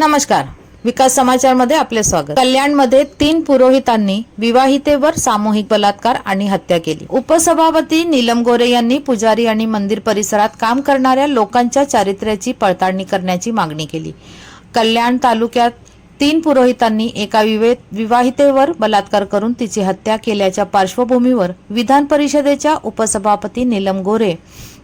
नमस्कार. विकास समाचारमध्ये आपले स्वागत. कल्याणमध्ये तीन पुरोहितांनी विवाहितेवर सामूहिक बलात्कार आणि हत्या केली. उपसभापती नीलम गोरे यांनी पुजारी आणि मंदिर परिसरात काम करणाऱ्या लोकांच्या चारित्र्याची पडताळणी करण्याची मागणी केली. कल्याण तालुक्यात तीन पुरोहितांनी एका विवे विवाहितेवर बलात्कार करून तिची हत्या केल्याच्या पार्श्वभूमीवर विधान परिषदेच्या उपसभापती नीलम गोरे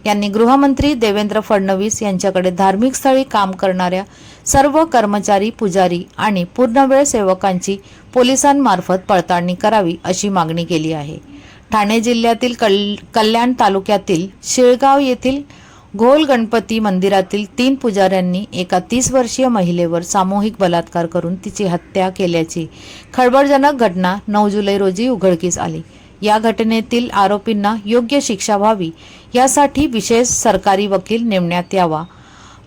यांनी गृहमंत्री देवेंद्र फडणवीस यांच्याकडे धार्मिक स्थळी काम करणाऱ्या सर्व कर्मचारी पुजारी आणि पूर्णवेळ सेवकांची पोलिसांमार्फत पडताळणी करावी अशी मागणी केली आहे. ठाणे जिल्ह्यातील कल कल्याण तालुक्यातील शिळगाव येथील घोल गणपती मंदिरातील तीन पुजाऱ्यांनी एका तीस वर्षीय महिलेवर सामूहिक बलात्कार करून तिची हत्या केल्याची खळबळजनक घटना नऊ जुलै रोजी उघडकीस आली. या घटनेतील आरोपींना योग्य शिक्षा व्हावी यासाठी विशेष सरकारी वकील नेमण्यात यावा.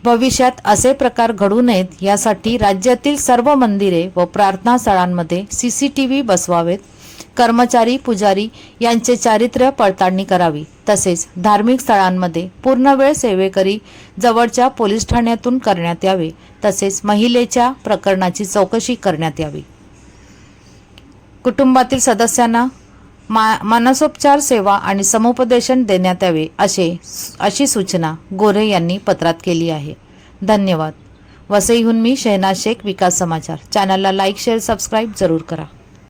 भविष्यात असे प्रकार घडू नयेत यासाठी राज्यातील सर्व मंदिरे व प्रार्थना स्थळांमध्ये व्ही बसवावेत. कर्मचारी पुजारी यांचे चारित्र्य पडताळणी करावी. तसेच धार्मिक स्थळांमध्ये पूर्णवेळ सेवेकरी जवळच्या पोलीस ठाण्यातून करण्यात यावे. तसेच महिलेच्या प्रकरणाची चौकशी करण्यात यावी. कुटुंबातील सदस्यांना मा मानसोपचार सेवा आणि समुपदेशन देण्यात यावे असे अशी सूचना गोरे यांनी पत्रात केली आहे. धन्यवाद. वसईहून मी शहनाज शेख विकास समाचार. चॅनलला लाईक शेअर सबस्क्राईब जरूर करा.